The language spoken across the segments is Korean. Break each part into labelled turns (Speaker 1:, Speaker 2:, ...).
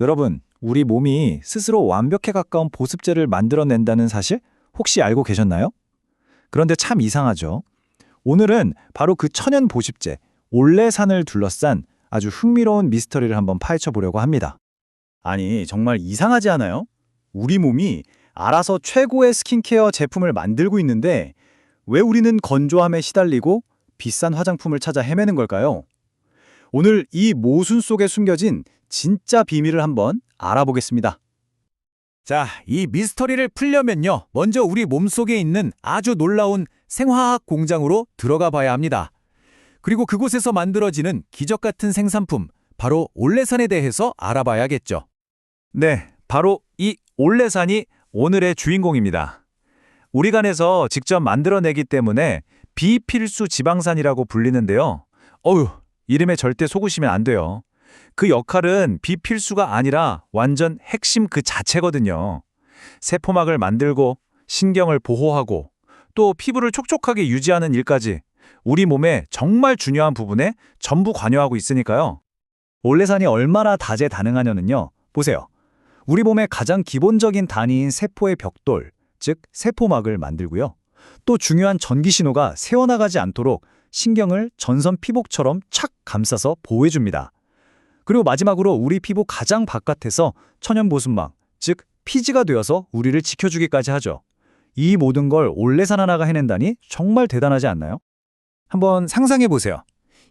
Speaker 1: 여러분, 우리 몸이 스스로 완벽에 가까운 보습제를 만들어낸다는 사실 혹시 알고 계셨나요? 그런데 참 이상하죠. 오늘은 바로 그 천연 보습제, 올레산을 둘러싼 아주 흥미로운 미스터리를 한번 파헤쳐 보려고 합니다.
Speaker 2: 아니, 정말 이상하지 않아요? 우리 몸이 알아서 최고의 스킨케어 제품을 만들고 있는데 왜 우리는 건조함에 시달리고 비싼 화장품을 찾아 헤매는 걸까요? 오늘 이 모순 속에 숨겨진 진짜 비밀을 한번 알아보겠습니다.
Speaker 3: 자, 이 미스터리를 풀려면요. 먼저 우리 몸속에 있는 아주 놀라운 생화학 공장으로 들어가 봐야 합니다. 그리고 그곳에서 만들어지는 기적 같은 생산품, 바로 올레산에 대해서 알아봐야겠죠.
Speaker 1: 네, 바로 이 올레산이 오늘의 주인공입니다. 우리 간에서 직접 만들어내기 때문에 비필수 지방산이라고 불리는데요. 어휴, 이름에 절대 속으시면 안 돼요. 그 역할은 비필수가 아니라 완전 핵심 그 자체거든요. 세포막을 만들고 신경을 보호하고 또 피부를 촉촉하게 유지하는 일까지 우리 몸의 정말 중요한 부분에 전부 관여하고 있으니까요.
Speaker 2: 올레산이 얼마나 다재다능하냐는요. 보세요. 우리 몸의 가장 기본적인 단위인 세포의 벽돌, 즉 세포막을 만들고요. 또 중요한 전기 신호가 새어나가지 않도록 신경을 전선 피복처럼 착 감싸서 보호해줍니다. 그리고 마지막으로 우리 피부 가장 바깥에서 천연 보습막, 즉 피지가 되어서 우리를 지켜주기까지 하죠. 이 모든 걸 올레산 하나가 해낸다니 정말 대단하지 않나요?
Speaker 3: 한번 상상해 보세요.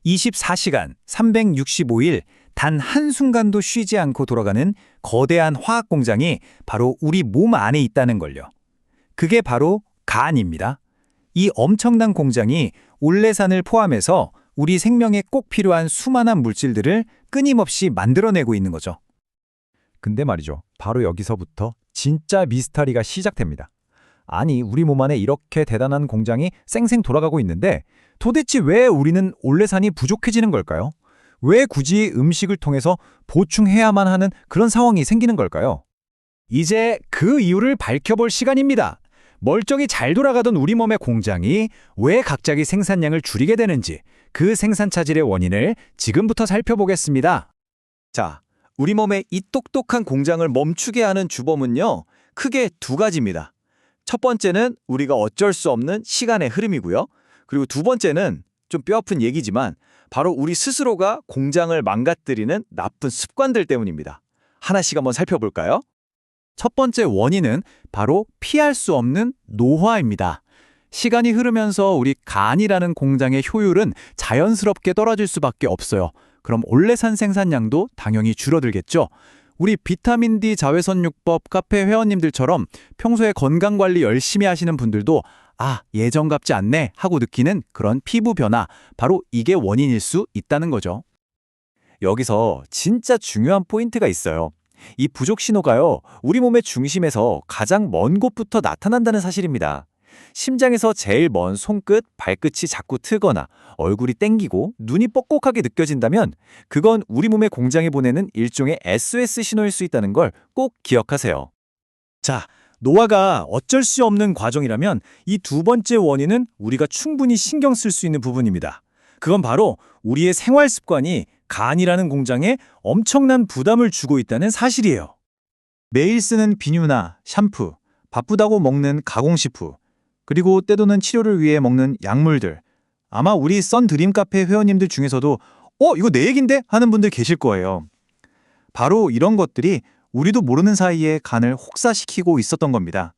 Speaker 3: 24시간 365일 단 한순간도 쉬지 않고 돌아가는 거대한 화학 공장이 바로 우리 몸 안에 있다는 걸요. 그게 바로 간입니다. 이 엄청난 공장이 올레산을 포함해서 우리 생명에 꼭 필요한 수많은 물질들을 끊임없이 만들어내고 있는 거죠.
Speaker 1: 근데 말이죠. 바로 여기서부터 진짜 미스터리가 시작됩니다. 아니, 우리 몸 안에 이렇게 대단한 공장이 쌩쌩 돌아가고 있는데 도대체 왜 우리는 올레산이 부족해지는 걸까요? 왜 굳이 음식을 통해서 보충해야만 하는 그런 상황이 생기는 걸까요?
Speaker 3: 이제 그 이유를 밝혀볼 시간입니다. 멀쩡히 잘 돌아가던 우리 몸의 공장이 왜 갑자기 생산량을 줄이게 되는지 그 생산 차질의 원인을 지금부터 살펴보겠습니다.
Speaker 2: 자, 우리 몸의 이 똑똑한 공장을 멈추게 하는 주범은요, 크게 두 가지입니다. 첫 번째는 우리가 어쩔 수 없는 시간의 흐름이고요. 그리고 두 번째는 좀 뼈아픈 얘기지만 바로 우리 스스로가 공장을 망가뜨리는 나쁜 습관들 때문입니다. 하나씩 한번 살펴볼까요?
Speaker 3: 첫 번째 원인은 바로 피할 수 없는 노화입니다. 시간이 흐르면서 우리 간이라는 공장의 효율은 자연스럽게 떨어질 수밖에 없어요. 그럼 올레산 생산량도 당연히 줄어들겠죠. 우리 비타민 D 자외선요법 카페 회원님들처럼 평소에 건강 관리 열심히 하시는 분들도 아, 예전 같지 않네 하고 느끼는 그런 피부 변화, 바로 이게 원인일 수 있다는 거죠.
Speaker 2: 여기서 진짜 중요한 포인트가 있어요. 이 부족 신호가요, 우리 몸의 중심에서 가장 먼 곳부터 나타난다는 사실입니다. 심장에서 제일 먼 손끝, 발끝이 자꾸 트거나 얼굴이 땡기고 눈이 뻑뻑하게 느껴진다면 그건 우리 몸의 공장에 보내는 일종의 SOS 신호일 수 있다는 걸 꼭 기억하세요. 자, 노화가 어쩔 수 없는 과정이라면 이 두 번째 원인은 우리가 충분히 신경 쓸 수 있는 부분입니다. 그건 바로 우리의 생활 습관이 간이라는 공장에 엄청난 부담을 주고 있다는 사실이에요. 매일 쓰는 비누나 샴푸, 바쁘다고 먹는 가공식품, 그리고 때도는 치료를 위해 먹는 약물들. 아마 우리 썬 드림 카페 회원님들 중에서도 어, 이거 내 얘긴데? 하는 분들 계실 거예요. 바로 이런 것들이 우리도 모르는 사이에 간을 혹사시키고 있었던 겁니다.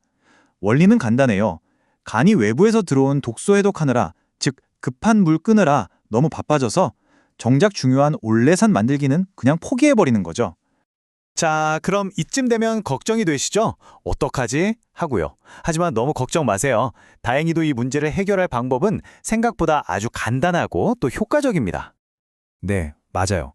Speaker 2: 원리는 간단해요. 간이 외부에서 들어온 독소 해독하느라, 즉 급한 물 끄느라 너무 바빠져서 정작 중요한 올레산 만들기는 그냥 포기해버리는 거죠.
Speaker 3: 자, 그럼 이쯤 되면 걱정이 되시죠? 어떡하지? 하고요. 하지만 너무 걱정 마세요. 다행히도 이 문제를 해결할 방법은 생각보다 아주 간단하고 또 효과적입니다.
Speaker 1: 네, 맞아요.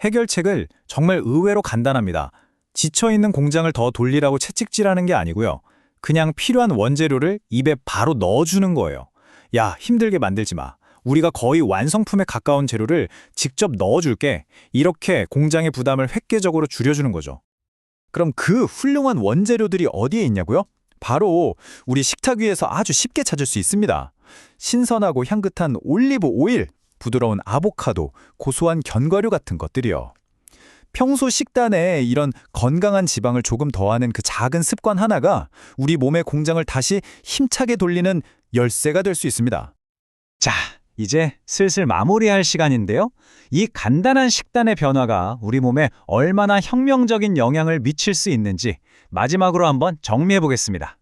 Speaker 1: 해결책을 정말 의외로 간단합니다. 지쳐있는 공장을 더 돌리라고 채찍질하는 게 아니고요. 그냥 필요한 원재료를 입에 바로 넣어주는 거예요. 야, 힘들게 만들지 마. 우리가 거의 완성품에 가까운 재료를 직접 넣어줄게. 이렇게 공장의 부담을 획기적으로 줄여주는 거죠.
Speaker 3: 그럼 그 훌륭한 원재료들이 어디에 있냐고요? 바로 우리 식탁 위에서 아주 쉽게 찾을 수 있습니다. 신선하고 향긋한 올리브 오일, 부드러운 아보카도, 고소한 견과류 같은 것들이요. 평소 식단에 이런 건강한 지방을 조금 더하는 그 작은 습관 하나가 우리 몸의 공장을 다시 힘차게 돌리는 열쇠가 될 수 있습니다.
Speaker 1: 자, 이제 슬슬 마무리할 시간인데요. 이 간단한 식단의 변화가 우리 몸에 얼마나 혁명적인 영향을 미칠 수 있는지 마지막으로 한번 정리해 보겠습니다.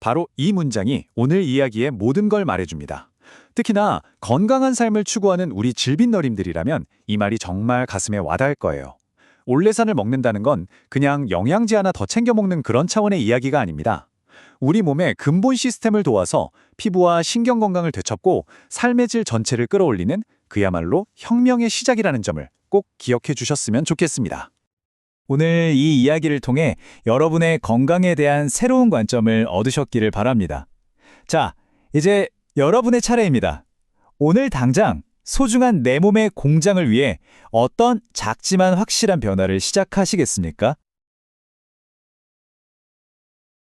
Speaker 2: 바로 이 문장이 오늘 이야기의 모든 걸 말해줍니다. 특히나 건강한 삶을 추구하는 우리 질빈너림들이라면 이 말이 정말 가슴에 와닿을 거예요. 올레산을 먹는다는 건 그냥 영양제 하나 더 챙겨 먹는 그런 차원의 이야기가 아닙니다. 우리 몸의 근본 시스템을 도와서 피부와 신경 건강을 되찾고 삶의 질 전체를 끌어올리는 그야말로 혁명의 시작이라는 점을 꼭 기억해 주셨으면 좋겠습니다.
Speaker 3: 오늘 이 이야기를 통해 여러분의 건강에 대한 새로운 관점을 얻으셨기를 바랍니다. 자, 이제 여러분의 차례입니다. 오늘 당장 소중한 내 몸의 공장을 위해 어떤 작지만 확실한 변화를 시작하시겠습니까?